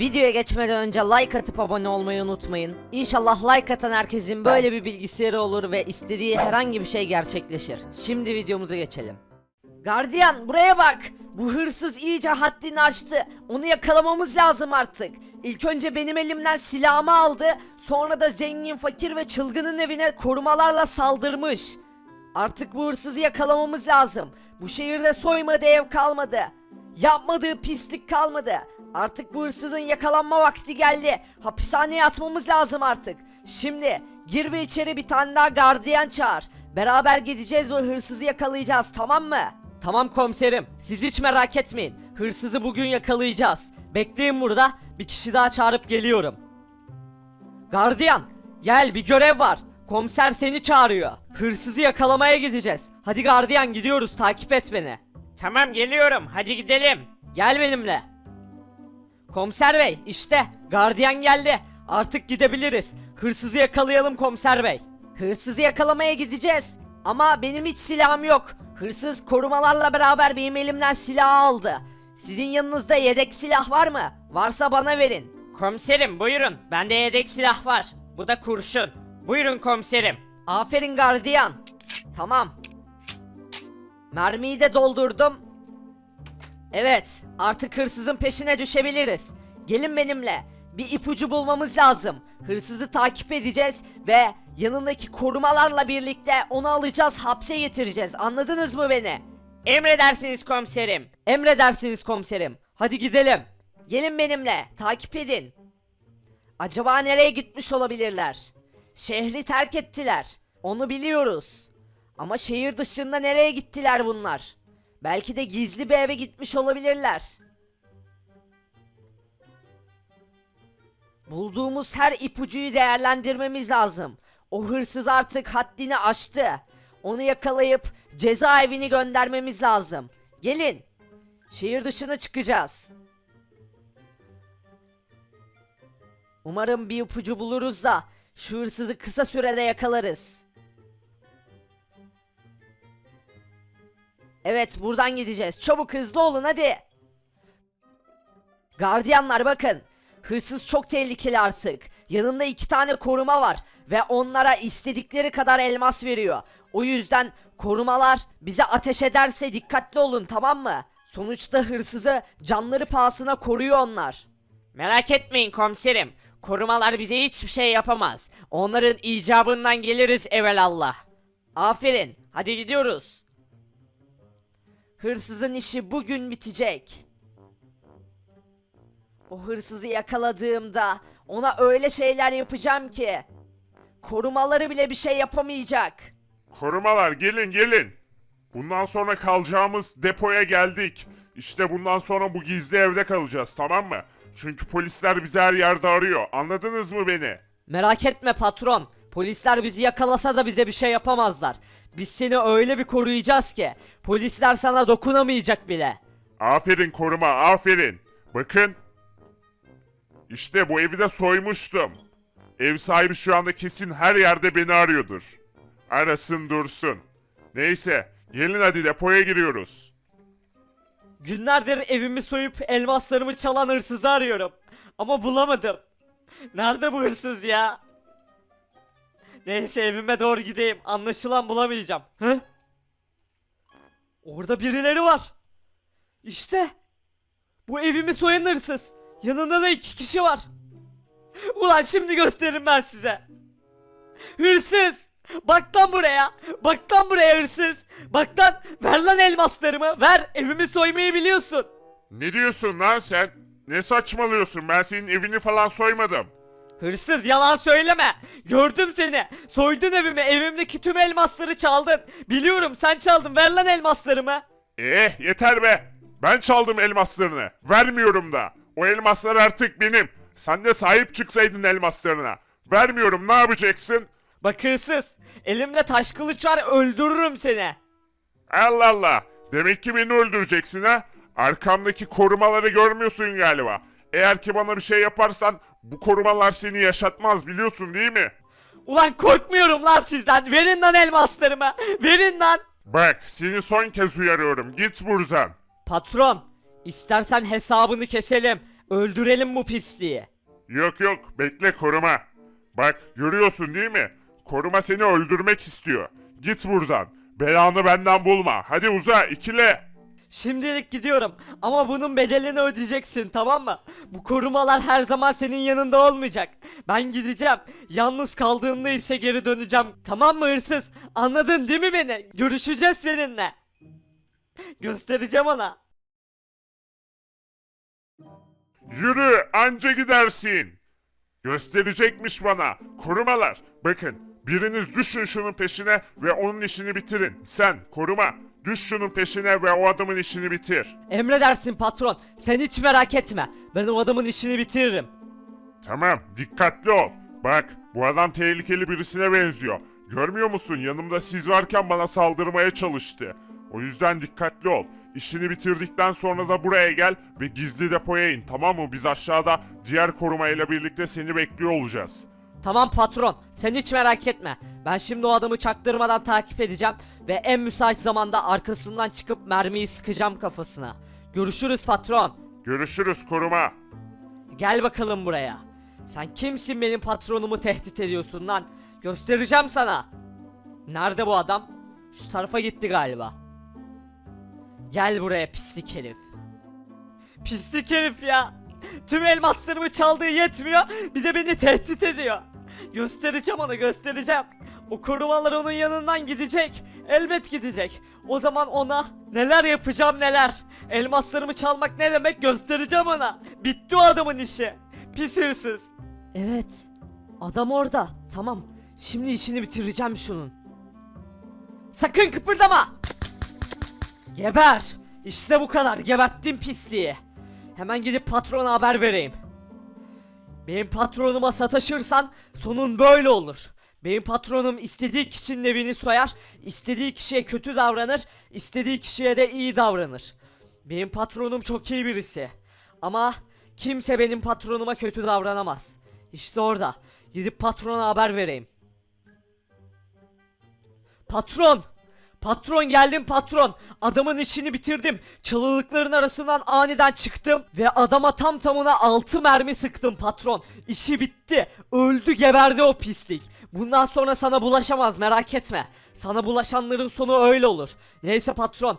Videoya geçmeden önce like atıp abone olmayı unutmayın. İnşallah like atan herkesin böyle bir bilgisayarı olur ve istediği herhangi bir şey gerçekleşir. Şimdi videomuza geçelim. Gardiyan buraya bak. Bu hırsız iyice haddini aştı. Onu yakalamamız lazım artık. İlk önce benim elimden silahımı aldı. Sonra da zengin, fakir ve çılgının evine korumalarla saldırmış. Artık bu hırsızı yakalamamız lazım. Bu şehirde soymadığı ev kalmadı. Yapmadığı pislik kalmadı. Artık bu hırsızın yakalanma vakti geldi. Hapishaneye atmamız lazım artık. Şimdi gir ve içeri bir tane daha gardiyan çağır. Beraber gideceğiz ve hırsızı yakalayacağız tamam mı? Tamam komiserim. Siz hiç merak etmeyin. Hırsızı bugün yakalayacağız. Bekleyin burada. Bir kişi daha çağırıp geliyorum. Gardiyan, gel bir görev var. Komiser seni çağırıyor. Hırsızı yakalamaya gideceğiz. Hadi gardiyan gidiyoruz takip et beni. Tamam geliyorum hadi gidelim. Gel benimle. Komiser bey işte gardiyan geldi. Artık gidebiliriz. Hırsızı yakalayalım komiser bey. Hırsızı yakalamaya gideceğiz. Ama benim hiç silahım yok. Hırsız korumalarla beraber benim elimden silahı aldı. Sizin yanınızda yedek silah var mı? Varsa bana verin. Komiserim buyurun bende yedek silah var. Bu da kurşun. Buyurun komiserim. Aferin gardiyan. Tamam. Mermiyi de doldurdum. Evet, artık hırsızın peşine düşebiliriz. Gelin benimle. Bir ipucu bulmamız lazım. Hırsızı takip edeceğiz ve yanındaki korumalarla birlikte onu alacağız, hapse getireceğiz. Anladınız mı beni? Emredersiniz komiserim. Emredersiniz komiserim. Hadi gidelim. Gelin benimle. Takip edin. Acaba nereye gitmiş olabilirler? Şehri terk ettiler. Onu biliyoruz. Ama şehir dışında nereye gittiler bunlar? Belki de gizli bir eve gitmiş olabilirler. Bulduğumuz her ipucuyu değerlendirmemiz lazım. O hırsız artık haddini aştı. Onu yakalayıp cezaevine göndermemiz lazım. Gelin. Şehir dışına çıkacağız. Umarım bir ipucu buluruz da şu hırsızı kısa sürede yakalarız. Evet buradan gideceğiz. Çabuk hızlı olun hadi. Gardiyanlar bakın. Hırsız çok tehlikeli artık. Yanında iki tane koruma var ve onlara istedikleri kadar elmas veriyor. O yüzden korumalar bize ateş ederse dikkatli olun tamam mı? Sonuçta hırsızı canları pahasına koruyor onlar. Merak etmeyin komiserim. Korumalar bize hiçbir şey yapamaz. Onların icabından geliriz evelallah. Aferin. Hadi gidiyoruz. Hırsızın işi bugün bitecek. O hırsızı yakaladığımda ona öyle şeyler yapacağım ki korumaları bile bir şey yapamayacak. Korumalar gelin gelin. Bundan sonra kalacağımız depoya geldik. İşte bundan sonra bu gizli evde kalacağız tamam mı? Çünkü polisler bizi her yerde arıyor. Anladınız mı beni? Merak etme patron. Polisler bizi yakalasa da bize bir şey yapamazlar. Biz seni öyle bir koruyacağız ki polisler sana dokunamayacak bile. Aferin koruma aferin. Bakın. İşte bu evi de soymuştum. Ev sahibi şu anda kesin her yerde beni arıyordur. Arasın dursun. Neyse gelin hadi depoya giriyoruz. Günlerdir evimi soyup elmaslarımı çalan hırsızı arıyorum. Ama bulamadım. Nerede bu hırsız ya? Neyse evime doğru gideyim. Anlaşılan bulamayacağım. Hı? Orada birileri var. İşte. Bu evimi soyan hırsız. Yanında da iki kişi var. Ulan şimdi gösteririm ben size. Hırsız! Bak lan buraya! Bak lan buraya hırsız! Bak lan! Ver lan elmaslarımı! Ver! Evimi soymayı biliyorsun! Ne diyorsun lan sen? Ne saçmalıyorsun? Ben senin evini falan soymadım. Hırsız yalan söyleme! Gördüm seni! Soydun evimi! Evimdeki tüm elmasları çaldın! Biliyorum sen çaldın! Ver lan elmaslarımı! Eh yeter be. Ben çaldım elmaslarını. Vermiyorum da. O elmaslar artık benim. Sen de sahip çıksaydın elmaslarına. Vermiyorum ne yapacaksın? Bak hırsız! Elimde taş kılıç var öldürürüm seni! Allah Allah. Demek ki beni öldüreceksin ha? Arkamdaki korumaları görmüyorsun galiba. Eğer ki bana bir şey yaparsan bu korumalar seni yaşatmaz biliyorsun değil mi? Ulan korkmuyorum lan sizden! Verin lan elmaslarımı! Verin lan! Bak seni son kez uyarıyorum. Git buradan. Patron! istersen hesabını keselim. Öldürelim bu pisliği. Yok yok bekle koruma. Bak görüyorsun değil mi? Koruma seni öldürmek istiyor. Git buradan. Belanı benden bulma. Hadi uza ikile. Şimdilik gidiyorum ama bunun bedelini ödeyeceksin tamam mı? Bu korumalar her zaman senin yanında olmayacak. Ben gideceğim. Yalnız kaldığında ise geri döneceğim. Tamam mı hırsız? Anladın değil mi beni? Görüşeceğiz seninle. Göstereceğim ona. Yürü anca gidersin. Gösterecekmiş bana. Korumalar. Bakın biriniz düşün şunun peşine ve onun işini bitirin. Sen koruma. Düş şunun peşine ve o adamın işini bitir. Emredersin patron. Sen hiç merak etme. Ben o adamın işini bitiririm. Tamam dikkatli ol. Bak bu adam tehlikeli birisine benziyor. Görmüyor musun yanımda siz varken bana saldırmaya çalıştı. O yüzden dikkatli ol. İşini bitirdikten sonra da buraya gel ve gizli depoya in tamam mı? Biz aşağıda diğer korumayla birlikte seni bekliyor olacağız. Tamam patron, sen hiç merak etme. Ben şimdi o adamı çaktırmadan takip edeceğim ve en müsait zamanda arkasından çıkıp mermiyi sıkacağım kafasına. Görüşürüz patron. Görüşürüz koruma. Gel bakalım buraya. Sen kimsin benim patronumu tehdit ediyorsun lan? Göstereceğim sana. Nerede bu adam? Şu tarafa gitti galiba. Gel buraya pislik herif. Pislik herif ya. Tüm elmaslarımı çaldığı yetmiyor. Bir de beni tehdit ediyor. Göstereceğim onu göstereceğim. O korumalar onun yanından gidecek. Elbet gidecek. O zaman ona neler yapacağım neler. Elmaslarımı çalmak ne demek göstereceğim ona. Bitti o adamın işi. Pis hırsız. Evet. Adam orada. Tamam. Şimdi işini bitireceğim şunun. Sakın kıpırdama. Geber. İşte bu kadar. Geberttim pisliği. Hemen gidip patrona haber vereyim. Benim patronuma sataşırsan sonun böyle olur. Benim patronum istediği kişinin evini soyar, istediği kişiye kötü davranır, istediği kişiye de iyi davranır. Benim patronum çok iyi birisi. Ama kimse benim patronuma kötü davranamaz. İşte orada. Gidip patrona haber vereyim. Patron! Patron geldim patron. Adamın işini bitirdim. Çalılıkların arasından aniden çıktım ve adama tam tamına 6 mermi sıktım patron. İşi bitti. Öldü geberdi o pislik. Bundan sonra sana bulaşamaz merak etme. Sana bulaşanların sonu öyle olur. Neyse patron.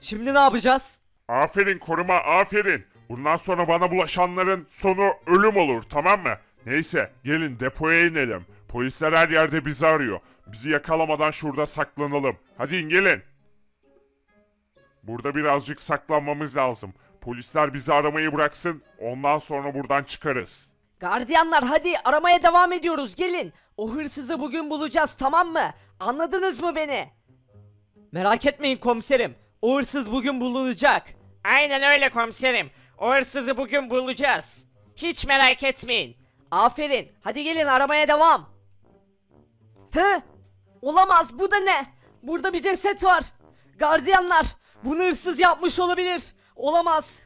Şimdi ne yapacağız? Aferin koruma aferin. Bundan sonra bana bulaşanların sonu ölüm olur tamam mı? Neyse gelin depoya inelim. Polisler her yerde bizi arıyor. Bizi yakalamadan şurada saklanalım. Hadi in gelin. Burada birazcık saklanmamız lazım. Polisler bizi aramayı bıraksın. Ondan sonra buradan çıkarız. Gardiyanlar hadi aramaya devam ediyoruz gelin. O hırsızı bugün bulacağız tamam mı? Anladınız mı beni? Merak etmeyin komiserim. O hırsız bugün bulunacak. Aynen öyle komiserim. O hırsızı bugün bulacağız. Hiç merak etmeyin. Aferin. Hadi gelin aramaya devam. He? Olamaz. Bu da ne? Burada bir ceset var. Gardiyanlar. Bunu hırsız yapmış olabilir. Olamaz.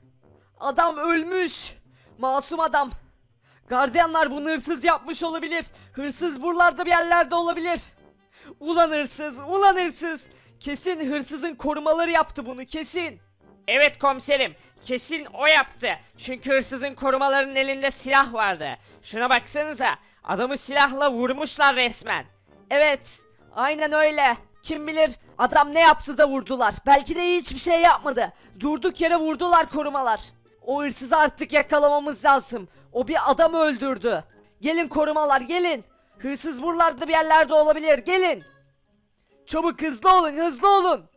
Adam ölmüş. Masum adam. Gardiyanlar bunu hırsız yapmış olabilir. Hırsız buralarda bir yerlerde olabilir. Ulan hırsız, ulan hırsız. Kesin hırsızın korumaları yaptı bunu kesin. Evet komiserim. Kesin o yaptı. Çünkü hırsızın korumalarının elinde silah vardı. Şuna baksanıza. Adamı silahla vurmuşlar resmen. Evet, aynen öyle. Kim bilir adam ne yaptı da vurdular. Belki de hiçbir şey yapmadı. Durduk yere vurdular korumalar. O hırsızı artık yakalamamız lazım. O bir adam öldürdü. Gelin korumalar gelin. Hırsız buralarda bir yerlerde olabilir. Gelin. Çabuk hızlı olun hızlı olun.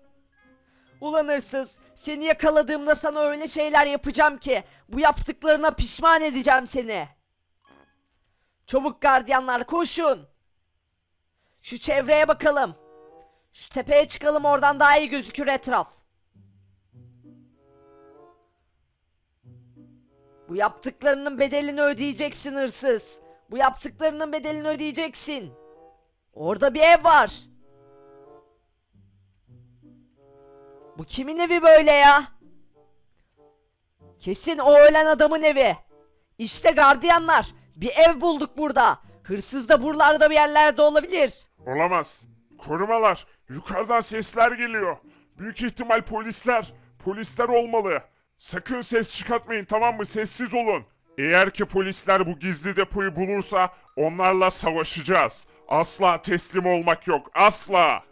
Ulan hırsız seni yakaladığımda sana öyle şeyler yapacağım ki bu yaptıklarına pişman edeceğim seni. Çabuk gardiyanlar koşun. Şu çevreye bakalım. Şu tepeye çıkalım oradan daha iyi gözükür etraf. Bu yaptıklarının bedelini ödeyeceksin hırsız. Bu yaptıklarının bedelini ödeyeceksin. Orada bir ev var. Bu kimin evi böyle ya? Kesin o ölen adamın evi. İşte gardiyanlar. Bir ev bulduk burada. Hırsız da buralarda bir yerlerde olabilir. Olamaz. Korumalar. Yukarıdan sesler geliyor. Büyük ihtimal polisler. Polisler olmalı. Sakın ses çıkartmayın tamam mı? Sessiz olun. Eğer ki polisler bu gizli depoyu bulursa onlarla savaşacağız. Asla teslim olmak yok. Asla.